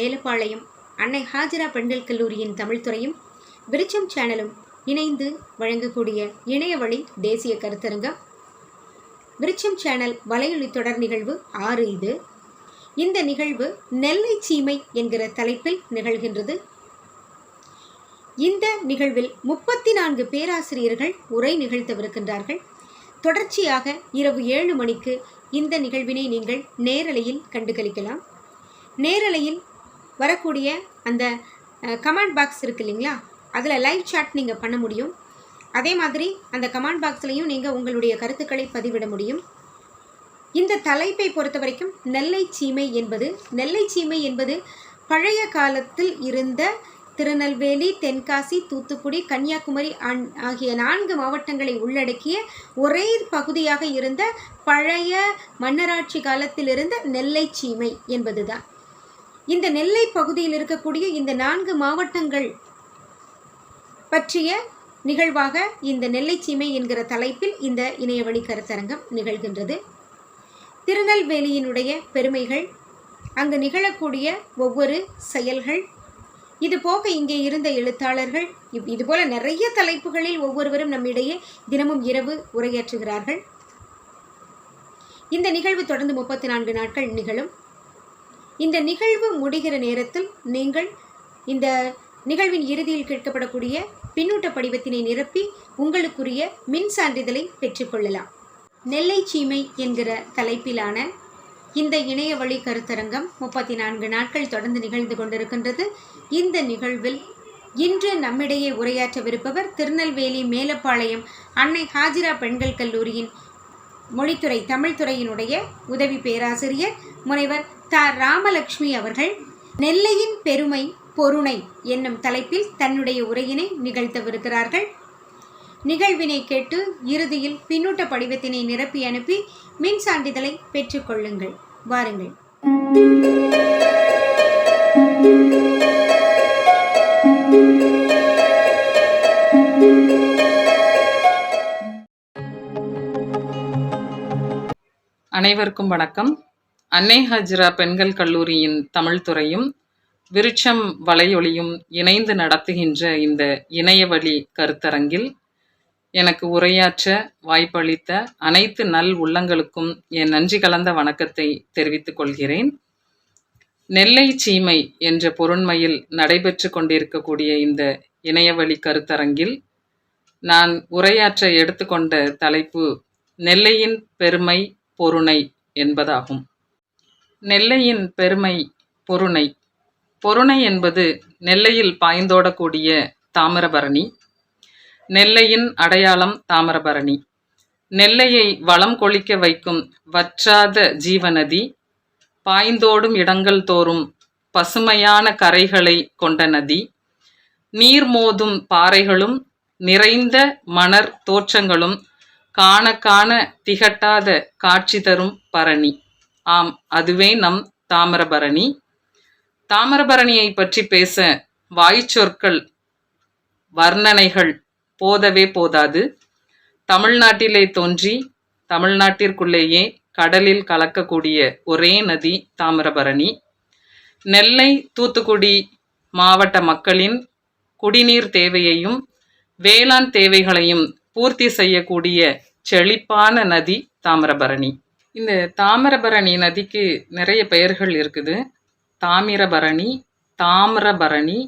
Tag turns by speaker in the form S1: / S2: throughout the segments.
S1: மேலப்பாளையம் அன்னை ஹாஜரா பெண்கள் கல்லூரியின் தமிழ்துறையும் விருச்சம் சேனலும் இணைந்து வழங்கக்கூடிய இணையவழி தேசிய கருத்தரங்கம். விருச்சம் சேனல் வலையொலி தொடர் நிகழ்வு ஆறு இது. இந்த நிகழ்வு நெல்லை சீமை என்கிற தலைப்பில் நிகழ்கின்றது. இந்த நிகழ்வில் முப்பத்தி நான்கு பேராசிரியர்கள் உரை நிகழ்த்தவிருக்கின்றார்கள். தொடர்ச்சியாக இரவு ஏழு மணிக்கு இந்த நிகழ்வினை நீங்கள் நேரலையில் கண்டுகளிக்கலாம். நேரலையில் வரக்கூடிய அந்த கமெண்ட் பாக்ஸ் இருக்குது இல்லைங்களா? அதில் லைவ் சாட் நீங்கள் பண்ண முடியும். அதே மாதிரி அந்த கமெண்ட் பாக்ஸ்லையும் நீங்கள் உங்களுடைய கருத்துக்களை பதிவிட முடியும். இந்த தலைப்பை பொறுத்த வரைக்கும் நெல்லை சீமை என்பது நெல்லை சீமை என்பது பழைய காலத்தில் இருந்த திருநெல்வேலி தென்காசி தூத்துக்குடி கன்னியாகுமரி ஆகிய நான்கு மாவட்டங்களை உள்ளடக்கிய ஒரே பகுதியாக இருந்த பழைய மன்னராட்சி காலத்தில் இருந்த நெல்லை சீமை என்பதுதான். இந்த நெல்லை பகுதியில் இருக்கக்கூடிய இந்த நான்கு மாவட்டங்கள் பற்றிய நிகழ்வாக இந்த நெல்லை சீமை என்கிற தலைப்பில் இந்த இணையவழி கருத்தரங்கம் நிகழ்கின்றது. திருநெல்வேலியினுடைய பெருமைகள் அங்கு நிகழக்கூடிய ஒவ்வொரு செயல்கள் இது போக இங்கே இருந்த எழுத்தாளர்கள் இவ்- இதுபோல நிறைய தலைப்புகளில் ஒவ்வொருவரும் நம்மிடையே தினமும் இரவு உரையாற்றுகிறார்கள். இந்த நிகழ்வு தொடர்ந்து முப்பத்தி நான்கு நாட்கள் நிகழும். இந்த நிகழ்வு முடிகிற நேரத்தில் நீங்கள் இந்த நிகழ்வின் இறுதியில் கேட்கப்படக்கூடிய பின்னூட்ட படிவத்தினை நிரப்பி உங்களுக்குரிய மின் சான்றிதழை பெற்றுக்கொள்ளலாம் நெல்லை சீமை என்கிற தலைப்பிலான இந்த இணைய வழி கருத்தரங்கம் முப்பத்தி நான்கு நாட்கள் தொடர்ந்து நிகழ்ந்து கொண்டிருக்கின்றது. இந்த நிகழ்வில் இன்று நம்மிடையே உரையாற்றவிருப்பவர் திருநெல்வேலி மேலப்பாளையம் அன்னை ஹாஜிரா பெண்கள் கல்லூரியின் மொழித்துறை தமிழ்துறையினுடைய உதவி பேராசிரியர் முனைவர் த ராமலக்ஷ்மி அவர்கள் நெல்லையின் பெருமை பொருணை என்னும் தலைப்பில் தன்னுடைய உரையினை நிகழ்த்தவிருக்கிறார்கள். நிகழ்வினை கேட்டு இறுதியில் பின்னூட்ட படிவத்தினை நிரப்பி அனுப்பி மின் சான்றிதழை பெற்றுக்கொள்ளுங்கள் வாருங்கள்.
S2: அனைவருக்கும் வணக்கம். அன்னை ஹஜ்ரா பெண்கள் கல்லூரியின் தமிழ் துறையும் விருட்சம் வலையொலியும் இணைந்து நடத்துகின்ற இந்த இணையவழி கருத்தரங்கில் எனக்கு உரையாற்ற வாய்ப்பளித்த அனைத்து நல் உள்ளங்களுக்கும் என் நன்றி கலந்த வணக்கத்தை தெரிவித்துக் கொள்கிறேன். நெல்லை சீமை என்ற பொருண்மையில் நடைபெற்று கொண்டிருக்கக்கூடிய இந்த இணையவழி கருத்தரங்கில் நான் உரையாற்ற எடுத்துக்கொண்ட தலைப்பு நெல்லையின் பெருமை பொருணை என்பதாகும். நெல்லையின் பெருமை பொருணை. பொருணை என்பது நெல்லையில் பாய்ந்தோடக்கூடிய தாமிரபரணி. நெல்லையின் அடையாளம் தாமிரபரணி. நெல்லையை வளம் கொளிக்க வைக்கும் வற்றாத ஜீவநதி பாய்ந்தோடும் இடங்கள் தோறும் பசுமையான கரைகளை கொண்ட நதி நீர் மோதும் பாறைகளும் நிறைந்த மணர் தோற்றங்களும் காண காண திகட்டாத காட்சி தரும் பரணி. ஆம் அதுவே நம் தாமிரபரணி. தாமிரபரணியை பற்றி பேச வாய்ச்சொற்கள் வர்ணனைகள் போதவே போதாது. தமிழ்நாட்டிலே தோன்றி தமிழ்நாட்டிற்குள்ளேயே கடலில் கலக்கக்கூடிய ஒரே நதி தாமிரபரணி. நெல்லை தூத்துக்குடி மாவட்ட மக்களின் குடிநீர் தேவையையும் வேளாண் தேவைகளையும் பூர்த்தி செய்யக்கூடிய செழிப்பான நதி தாமிரபரணி. இந்த தாமிரபரணி நதிக்கு நிறைய பெயர்கள் இருக்குது. தாமிரபரணி தாமிரபரணி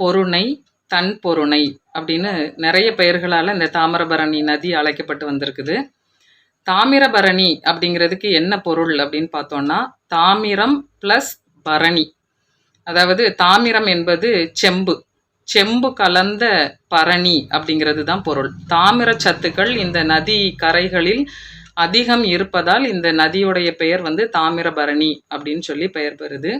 S2: பொருணை தன்பொருணை அப்படின்னு நிறைய பெயர்களால் இந்த தாமிரபரணி நதி அழைக்கப்பட்டு வந்திருக்குது. தாமிரபரணி அப்படிங்கிறதுக்கு என்ன பொருள் அப்படின்னு பார்த்தோம்னா தாமிரம் ப்ளஸ் பரணி. அதாவது தாமிரம் என்பது செம்பு. செம்பு கலந்த பரணி அப்படிங்கிறது தான் பொருள். தாமிர சத்துக்கள் இந்த நதி கரைகளில் அதிகம் இருப்பதால் இந்த நதியுடைய பெயர் வந்து தாமிரபரணி அப்படின்னு சொல்லி பெயர் பெறுது.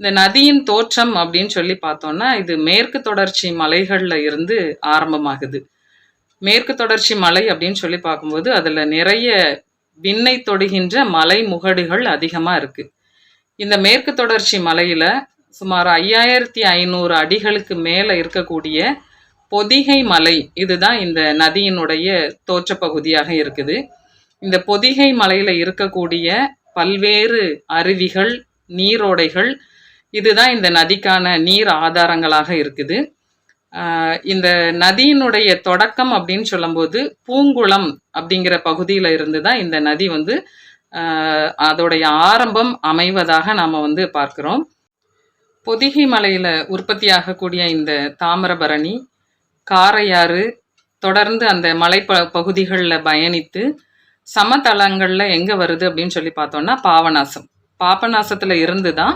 S2: இந்த நதியின் தோற்றம் அப்படின்னு சொல்லி பார்த்தோம்னா இது மேற்கு தொடர்ச்சி மலைகளில் இருந்து ஆரம்பமாகுது. மேற்கு தொடர்ச்சி மலை அப்படின்னு சொல்லி பார்க்கும்போது அதில் நிறைய விண்ணை தொடுகின்ற மலை முகடுகள் அதிகமாக இருக்கு. இந்த மேற்கு தொடர்ச்சி மலையில் சுமார் ஐயாயிரத்தி ஐநூறு அடிகளுக்கு மேலே இருக்கக்கூடிய பொதிகை மலை இதுதான் இந்த நதியினுடைய தோற்ற பகுதியாக இருக்குது. இந்த பொதிகை மலையில இருக்கக்கூடிய பல்வேறு அருவிகள் நீரோடைகள் இதுதான் இந்த நதிக்கான நீர் ஆதாரங்களாக இருக்குது. இந்த நதியினுடைய தொடக்கம் அப்படின்னு சொல்லும்போது பூங்குளம் அப்படிங்கிற பகுதியில் இருந்து தான் இந்த நதி வந்து அதோடைய ஆரம்பம் அமைவதாக நாம் வந்து பார்க்கிறோம். பொதிகை மலையில் உற்பத்தியாகக்கூடிய இந்த தாமிரபரணி காரையாறு தொடர்ந்து அந்த மலை ப பகுதிகளில் பயணித்து சமதளங்களில் எங்கே வருது அப்படின்னு சொல்லி பார்த்தோம்னா பாவநாசம். பாபநாசத்தில் இருந்து தான்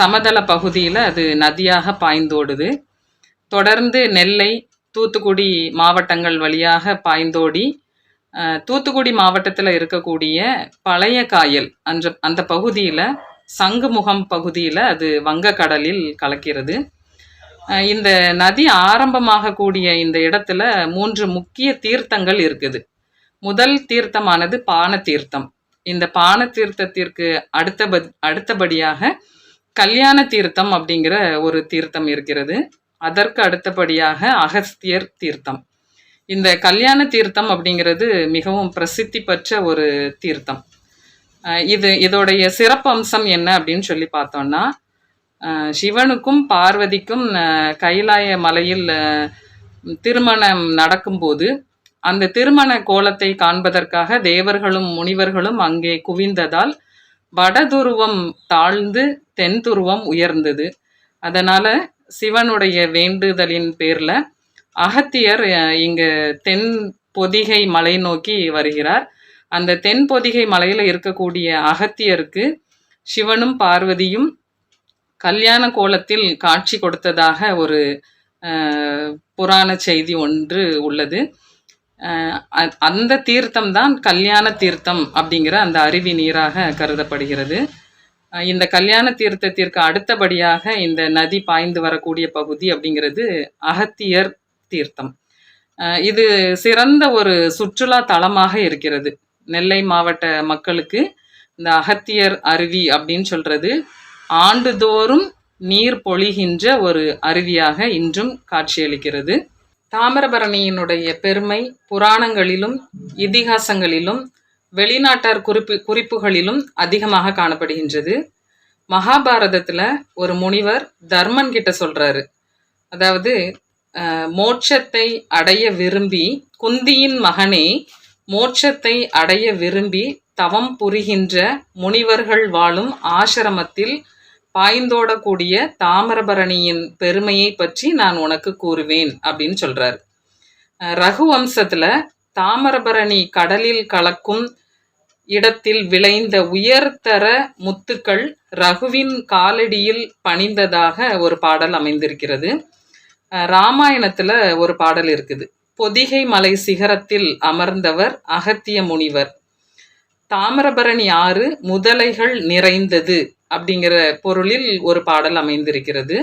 S2: சமதள பகுதியில் அது நதியாக பாய்ந்தோடுது. தொடர்ந்து நெல்லை தூத்துக்குடி மாவட்டங்கள் வழியாக பாய்ந்தோடி தூத்துக்குடி மாவட்டத்தில் இருக்கக்கூடிய பழைய காயல் அன்ற அந்த பகுதியில் சங்குமுகம் பகுதியில் அது வங்கக்கடலில் கலக்கிறது. இந்த நதி ஆரம்பமாகக்கூடிய இந்த இடத்துல மூன்று முக்கிய தீர்த்தங்கள் இருக்குது. முதல் தீர்த்தமானது பான தீர்த்தம் இந்த பான தீர்த்தத்திற்கு அடுத்த அடுத்தபடியாக கல்யாண தீர்த்தம் அப்படிங்கிற ஒரு தீர்த்தம் இருக்கிறது. அதற்கு அடுத்தபடியாக அகஸ்தியர் தீர்த்தம். இந்த கல்யாண தீர்த்தம் அப்படிங்கிறது மிகவும் பிரசித்தி பெற்ற ஒரு தீர்த்தம். இது இதோடைய சிறப்பம்சம் என்ன அப்படின்னு சொல்லி பார்த்தோம்னா சிவனுக்கும் பார்வதிக்கும் கைலாய மலையில் திருமணம் நடக்கும்போது அந்த திருமண கோலத்தை காண்பதற்காக தேவர்களும் முனிவர்களும் அங்கே குவிந்ததால் வடதுருவம் தாழ்ந்து தென் துருவம் உயர்ந்தது. அதனால சிவனுடைய வேண்டுதலின் பேர்ல அகத்தியர் இங்கு தென் பொதிகை மலை நோக்கி வருகிறார். அந்த தென் பொதிகை மலையில இருக்கக்கூடிய அகத்தியருக்கு சிவனும் பார்வதியும் கல்யாண கோலத்தில் காட்சி கொடுத்ததாக ஒரு புராண செய்தி ஒன்று உள்ளது. அந்த தீர்த்தம் தான் கல்யாண தீர்த்தம் அப்படிங்கிற அந்த அருவி நீராக கருதப்படுகிறது. இந்த கல்யாண தீர்த்தத்திற்கு அடுத்தபடியாக இந்த நதி பாய்ந்து வரக்கூடிய பகுதி அப்படிங்கிறது அகத்தியர் தீர்த்தம். இது சிறந்த ஒரு சுற்றுலா தலமாக இருக்கிறது. நெல்லை மாவட்ட மக்களுக்கு இந்த அகத்தியர் அருவி அப்படின்னு சொல்றது ஆண்டுதோறும் நீர் பொழிகின்ற ஒரு அருவியாக இன்றும் காட்சியளிக்கிறது. தாமிரபரணியினுடைய பெருமை புராணங்களிலும் இதிகாசங்களிலும் வெளிநாட்டார் குறிப்பு குறிப்புகளிலும் அதிகமாக காணப்படுகின்றது. மகாபாரதத்தில் ஒரு முனிவர் தர்மன் கிட்ட சொல்றாரு. அதாவது மோட்சத்தை அடைய விரும்பி குந்தியின் மகனே மோட்சத்தை அடைய விரும்பி தவம் புரிகின்ற முனிவர்கள் வாழும் ஆசிரமத்தில் பாய்ந்தோடக்கூடிய தாமிரபரணியின் பெருமையை பற்றி நான் உனக்கு கூறுவேன் அப்படின்னு சொல்றாரு. ரகு ரகுவம்சத்துல தாமிரபரணி கடலில் கலக்கும் இடத்தில் விளைந்த உயர்தர முத்துக்கள் ரகுவின் காலடியில் பணிந்ததாக ஒரு பாடல் அமைந்திருக்கிறது. ராமாயணத்தில் ராமாயணத்துல ஒரு பாடல் இருக்குது. பொதிகை மலை சிகரத்தில் அமர்ந்தவர் அகத்திய முனிவர். தாமிரபரணி ஆறு முதலைகள் நிறைந்தது. அப்படிங்கிற பொருளில் ஒரு பாடல் அமைந்திருக்கிறது.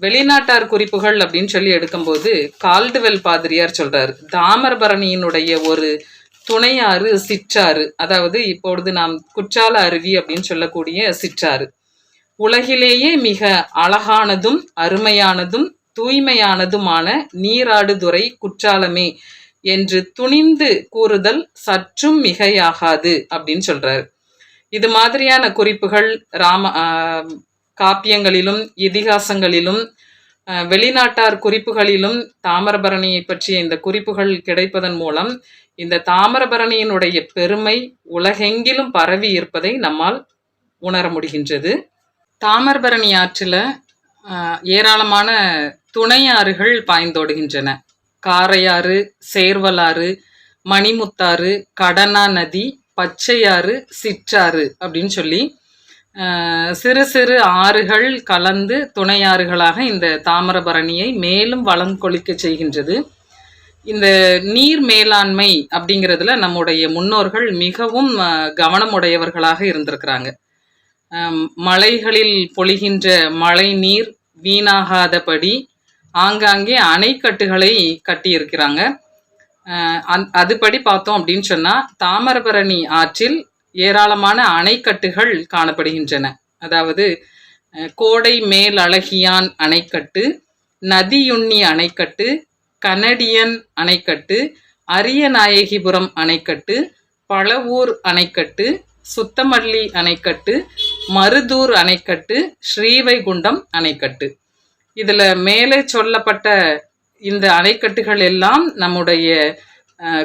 S2: வெளிநாட்டார் குறிப்புகள் அப்படின்னு சொல்லி எடுக்கும்போது கால்டுவெல் பாதிரியார் சொல்றாரு. தாமரபரணியினுடைய ஒரு துணையாறு சிற்றாறு அதாவது இப்பொழுது நாம் குற்றால அருவி அப்படின்னு சொல்லக்கூடிய சிற்றாறு. உலகிலேயே மிக அழகானதும் அருமையானதும் தூய்மையானதுமான நீராடுதுறை குற்றாலமே என்று துணிந்து கூறுதல் சற்றும் மிகையாகாது அப்படின்னு சொல்றாரு. இது மாதிரியான குறிப்புகள் ராம காப்பியங்களிலும் இதிகாசங்களிலும் வெளிநாட்டார் குறிப்புகளிலும் தாமிரபரணியை பற்றிய இந்த குறிப்புகள் கிடைப்பதன் மூலம் இந்த தாமிரபரணியினுடைய பெருமை உலகெங்கிலும் பரவி இருப்பதை நம்மால் உணர முடிகின்றது. தாமிரபரணி ஆற்றில் ஏராளமான துணையாறுகள் பாய்ந்தோடுகின்றன. காரையாறு சேர்வலாறு மணிமுத்தாறு கடனா நதி பச்சையாறு சிற்றாறு அப்படின்னு சொல்லி சிறு சிறு ஆறுகள் கலந்து துணையாறுகளாக இந்த தாமிரபரணியை மேலும் வளம் கொளிக்க செய்கின்றது. இந்த நீர் மேலாண்மை அப்படிங்கிறதுல நம்முடைய முன்னோர்கள் மிகவும் கவனமுடையவர்களாக இருந்திருக்கிறாங்க. மலைகளில் பொழிகின்ற மழை நீர் வீணாகாதபடி ஆங்காங்கே அணைக்கட்டுகளை கட்டியிருக்கிறாங்க. அந்- அதுபடி பார்த்தோம் அப்படின்னு சொன்னா தாமிரபரணி ஆற்றில் ஏராளமான அணைக்கட்டுகள் காணப்படுகின்றன. அதாவது கோடை மேல் அழகியான் அணைக்கட்டு நதியுண்ணி அணைக்கட்டு கனடியன் அணைக்கட்டு அரியநாயகிபுரம் அணைக்கட்டு பழவூர் அணைக்கட்டு சுத்தமல்லி அணைக்கட்டு மருதூர் அணைக்கட்டு ஸ்ரீவைகுண்டம் அணைக்கட்டு. இதில் மேலே சொல்லப்பட்ட இந்த அணைக்கட்டுகள் எல்லாம் நம்முடைய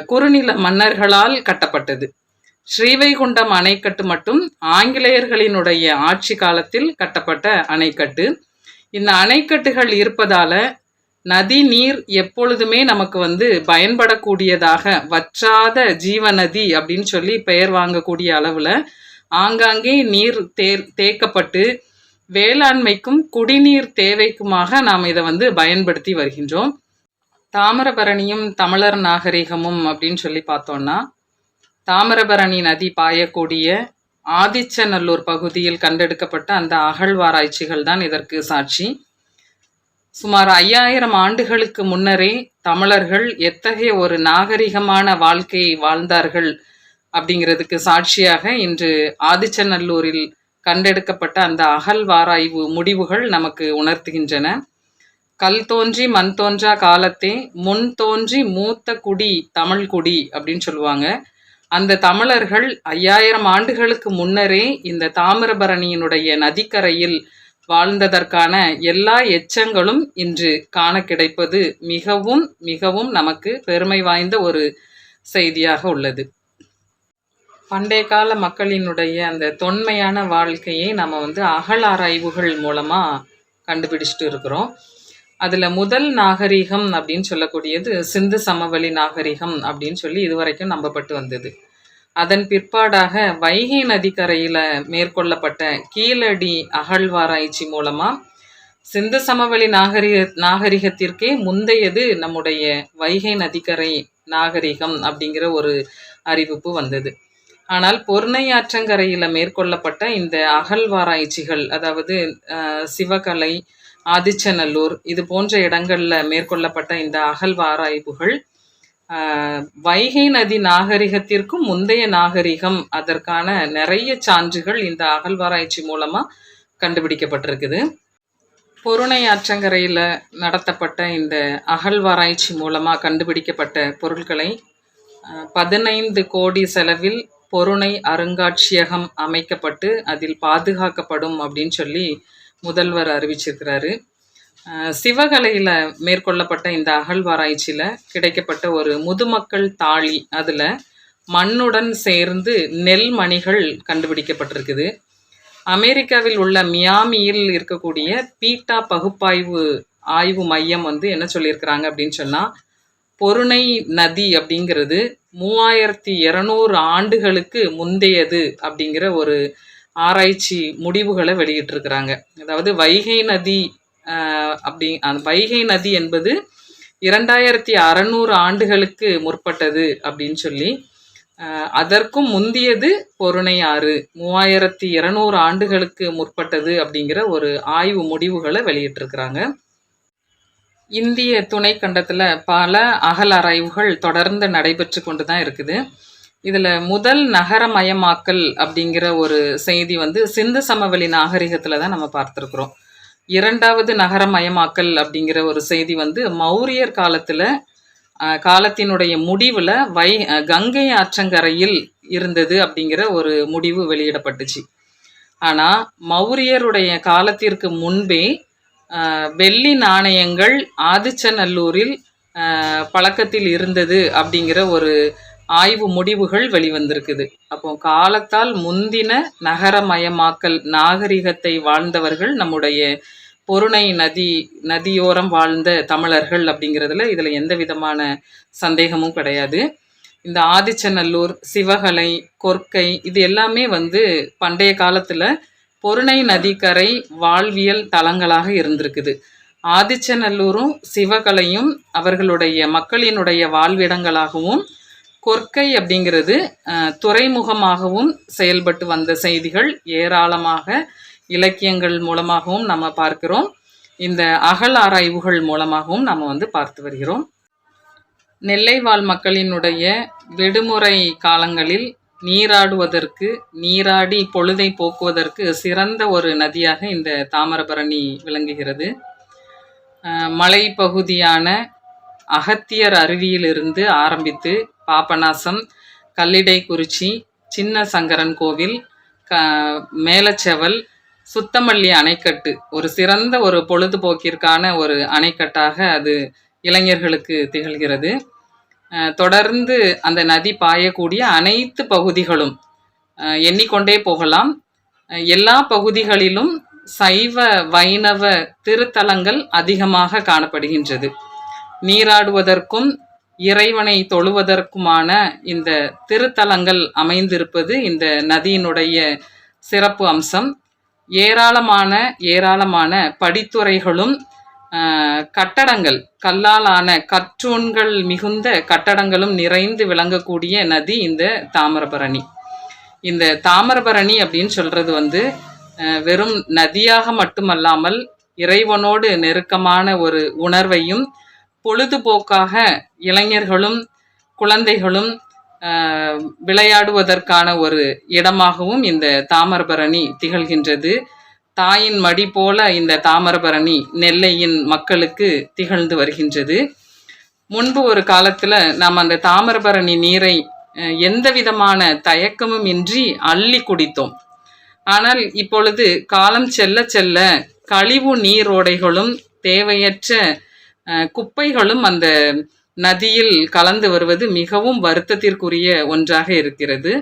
S2: குறுநில மன்னர்களால் கட்டப்பட்டது. ஸ்ரீவைகுண்டம் அணைக்கட்டு மட்டும் ஆங்கிலேயர்களினுடைய ஆட்சி காலத்தில் கட்டப்பட்ட அணைக்கட்டு. இந்த அணைக்கட்டுகள் இருப்பதால நதி நீர் எப்பொழுதுமே நமக்கு வந்து பயன்படக்கூடியதாக வற்றாத ஜீவநதி அப்படின்னு சொல்லி பெயர் வாங்கக்கூடிய அளவில் ஆங்காங்கே நீர் தே தேக்கப்பட்டு வேளாண்மைக்கும் குடிநீர் தேவைக்குமாக நாம் இதை வந்து பயன்படுத்தி வருகின்றோம். தாமிரபரணியும் தமிழர் நாகரிகமும் அப்படின்னு சொல்லி பார்த்தோம்னா தாமிரபரணி நதி பாயக்கூடிய ஆதிச்சநல்லூர் பகுதியில் கண்டெடுக்கப்பட்ட அந்த அகழ்வாராய்ச்சிகள் தான் இதற்கு சாட்சி. சுமார் ஐயாயிரம் ஆண்டுகளுக்கு முன்னரே தமிழர்கள் எத்தகைய ஒரு நாகரிகமான வாழ்க்கையை வாழ்ந்தார்கள் அப்படிங்கிறதுக்கு சாட்சியாக இன்று ஆதிச்சநல்லூரில் கண்டெடுக்கப்பட்ட அந்த அகழ்வாராய்வு முடிவுகள் நமக்கு உணர்த்துகின்றன. கல் தோன்றி மண் தோன்றா காலத்தே முன் தோன்றி மூத்த குடி தமிழ் குடி அப்படின்னு சொல்லுவாங்க. அந்த தமிழர்கள் ஐயாயிரம் ஆண்டுகளுக்கு முன்னரே இந்த தாமிரபரணியினுடைய நதிக்கரையில் வாழ்ந்ததற்கான எல்லா எச்சங்களும் இன்று காண கிடைப்பது மிகவும் மிகவும் நமக்கு பெருமை வாய்ந்த ஒரு செய்தியாக உள்ளது. பண்டைய கால மக்களினுடைய அந்த தொன்மையான வாழ்க்கையை நம்ம வந்து அகழாராய்வுகள் மூலமாக கண்டுபிடிச்சிட்டு இருக்கிறோம். அதில் முதல் நாகரிகம் அப்படின்னு சொல்லக்கூடியது சிந்து சமவெளி நாகரிகம் அப்படின்னு சொல்லி இதுவரைக்கும் நம்பப்பட்டு வந்தது. அதன் பிற்பாடாக வைகை நதிக்கரையில் மேற்கொள்ளப்பட்ட கீழடி அகழ்வாராய்ச்சி மூலமாக சிந்து சமவெளி நாகரிக நாகரிகத்திற்கே முந்தையது நம்முடைய வைகை நதிக்கரை நாகரிகம் அப்படிங்கிற ஒரு அறிவிப்பு வந்தது. ஆனால் பொர்ணை ஆற்றங்கரையில் மேற்கொள்ளப்பட்ட இந்த அகழ்வாராய்ச்சிகள் அதாவது சிவகலை ஆதிச்சநல்லூர் இது போன்ற இடங்களில் மேற்கொள்ளப்பட்ட இந்த அகழ்வாராய்வுகள் ஆஹ், வைகை நதி நாகரிகத்திற்கும் முந்தைய நாகரிகம் அதற்கான நிறைய சான்றுகள் இந்த அகழ்வாராய்ச்சி மூலமாக கண்டுபிடிக்கப்பட்டிருக்குது. பொருணை ஆற்றங்கரையில் நடத்தப்பட்ட இந்த அகழ்வாராய்ச்சி மூலமாக கண்டுபிடிக்கப்பட்ட பொருட்களை பதினைந்து கோடி செலவில் பொருணை அருங்காட்சியகம் அமைக்கப்பட்டு அதில் பாதுகாக்கப்படும் அப்படின்னு சொல்லி முதல்வர் அறிவிச்சிருக்கிறாரு. சிவகலையில் சிவகலையில மேற்கொள்ளப்பட்ட இந்த அகழ்வாராய்ச்சியில கிடைக்கப்பட்ட ஒரு முதுமக்கள் தாளி அதுல மண்ணுடன் சேர்ந்து நெல் மணிகள் கண்டுபிடிக்கப்பட்டிருக்குது. அமெரிக்காவில் உள்ள மியாமியில் இருக்கக்கூடிய பீட்டா பகுப்பாய்வு ஆய்வு மையம் வந்து என்ன சொல்லியிருக்கிறாங்க அப்படின்னு சொன்னா பொருணை நதி அப்படிங்கிறது மூவாயிரத்தி இரநூறு ஆண்டுகளுக்கு முந்தையது அப்படிங்கிற ஒரு ஆராய்ச்சி முடிவுகளை வெளியிட்டிருக்கிறாங்க. அதாவது வைகை நதி அப்படி அந்த வைகை நதி என்பது இரண்டாயிரத்தி அறநூறு ஆண்டுகளுக்கு முற்பட்டது அப்படின்னு சொல்லி அதற்கும் முந்தியது பொருணை ஆறு மூவாயிரத்தி இருநூறு ஆண்டுகளுக்கு முற்பட்டது அப்படிங்கிற ஒரு ஆய்வு முடிவுகளை வெளியிட்டிருக்கிறாங்க. இந்திய துணைக்கண்டத்தில் பல அகல் ஆராய்வுகள் தொடர்ந்து நடைபெற்று கொண்டு தான் இருக்குது. இதில் முதல் நகரமயமாக்கல் அப்படிங்கிற ஒரு செய்தி வந்து சிந்து சமவெளி நாகரிகத்தில் தான் நம்ம பார்த்துருக்குறோம். இரண்டாவது நகரமயமாக்கல் அப்படிங்கிற ஒரு செய்தி வந்து மௌரியர் காலத்தில் காலத்தினுடைய முடிவில் வை கங்கை ஆற்றங்கரையில் இருந்தது அப்படிங்கிற ஒரு முடிவு வெளியிடப்பட்டுச்சு. ஆனால் மௌரியருடைய காலத்திற்கு முன்பே வெள்ளி நாணயங்கள் ஆதிச்சநல்லூரில் பழக்கத்தில் இருந்தது அப்படிங்கிற ஒரு ஆய்வு முடிவுகள் வெளிவந்திருக்குது. அப்போ காலத்தால் முந்தின நகரமயமாக்கல் நாகரிகத்தை வாழ்ந்தவர்கள் நம்முடைய பொருணை நதி நதியோரம் வாழ்ந்த தமிழர்கள் அப்படிங்கிறதுல இதில் எந்த விதமான சந்தேகமும் கிடையாது. இந்த ஆதிச்சநல்லூர் சிவகலை கொற்கை இது எல்லாமே வந்து பண்டைய காலத்தில் பொருணை நதிக்கரை வாழ்வியல் தலங்களாக இருந்திருக்குது. ஆதிச்சநல்லூரும் சிவகலையும் அவர்களுடைய மக்களினுடைய வாழ்விடங்களாகவும் கொற்கை அப்படிங்கிறது துறைமுகமாகவும் செயல்பட்டு வந்த செய்திகள். ஏராளமாக இலக்கியங்கள் மூலமாகவும் நம்ம பார்க்கிறோம். இந்த அகல் ஆராய்வுகள் மூலமாகவும் நம்ம வந்து பார்த்து வருகிறோம். நெல்லை வாழ் மக்களினுடைய விடுமுறை காலங்களில் நீராடுவதற்கு நீராடி பொழுதை போக்குவதற்கு சிறந்த ஒரு நதியாக இந்த தாமிரபரணி விளங்குகிறது. மலைப்பகுதியான அகத்தியர் அருவியிலிருந்து ஆரம்பித்து பாபநாசம் கல்லிடைக்குறிச்சி சின்ன சங்கரன் கோவில் க மேலச்செவல் சுத்தமல்லி அணைக்கட்டு. ஒரு சிறந்த ஒரு பொழுதுபோக்கிற்கான ஒரு அணைக்கட்டாக அது இளைஞர்களுக்கு திகழ்கிறது. தொடர்ந்து அந்த நதி பாயக்கூடிய அனைத்து பகுதிகளும் எண்ணிக்கொண்டே போகலாம். எல்லா பகுதிகளிலும் சைவ வைணவ திருத்தலங்கள் அதிகமாக காணப்படுகின்றது. நீராடுவதற்கும் இறைவனை தொழுவதற்குமான இந்த திருத்தலங்கள் அமைந்திருப்பது இந்த நதியினுடைய சிறப்பு அம்சம். ஏராளமான ஏராளமான படித்துறைகளும் கட்டடங்கள் கல்லாலான கற்றூண்கள் மிகுந்த கட்டடங்களும் நிறைந்து விளங்கக்கூடிய நதி இந்த தாமிரபரணி. இந்த தாமிரபரணி அப்படின்னு சொல்றது வந்து வெறும் நதியாக மட்டுமல்லாமல் இறைவனோடு நெருக்கமான ஒரு உணர்வையும் பொழுதுபோக்காக இளைஞர்களும் குழந்தைகளும் விளையாடுவதற்கான ஒரு இடமாகவும் இந்த தாமிரபரணி திகழ்கின்றது. தாயின் மடி போல இந்த தாமிரபரணி நெல்லையின் மக்களுக்கு திகழ்ந்து வருகின்றது. முன்பு ஒரு காலத்துல நாம் அந்த தாமிரபரணி நீரை எந்த விதமான தயக்கமும் இன்றி அள்ளி குடித்தோம். ஆனால் இப்பொழுது காலம் செல்ல செல்ல கழிவு நீரோடைகளும் தேவையற்ற குப்பைகளும் அந்த நதியில் கலந்து வருவது மிகவும் வருத்தத்திற்குரிய ஒன்றாக இருக்கிறது.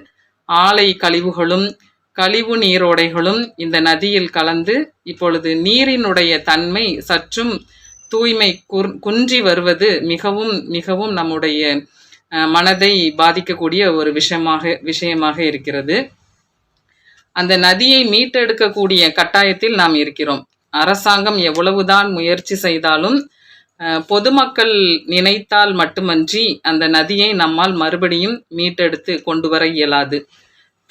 S2: ஆலை கழிவுகளும் கழிவு நீரோடைகளும் இந்த நதியில் கலந்து இப்பொழுது நீரினுடைய தன்மை சற்றும் தூய்மை குன்றி வருவது மிகவும் மிகவும் நம்முடைய மனதை பாதிக்கக்கூடிய ஒரு விஷயமாக விஷயமாக இருக்கிறது. அந்த நதியை மீட்டெடுக்கக்கூடிய கட்டாயத்தில் நாம் இருக்கிறோம். அரசாங்கம் எவ்வளவுதான் முயற்சி செய்தாலும் பொதுமக்கள் நினைத்தால் மட்டுமன்றி அந்த நதியை நம்மால் மறுபடியும் மீட்டெடுத்து கொண்டு வர இயலாது.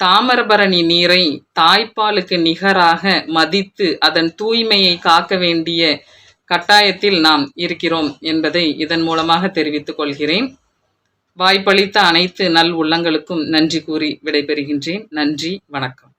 S2: தாமிரபரணி நீரை தாய்ப்பாலுக்கு நிகராக மதித்து அதன் தூய்மையை காக்க வேண்டிய கட்டாயத்தில் நாம் இருக்கிறோம் என்பதை இதன் மூலமாக தெரிவித்துக் கொள்கிறேன். வாய்ப்பளித்த அனைத்து நல் உள்ளங்களுக்கும் நன்றி கூறி விடைபெறுகின்றேன். நன்றி. வணக்கம்.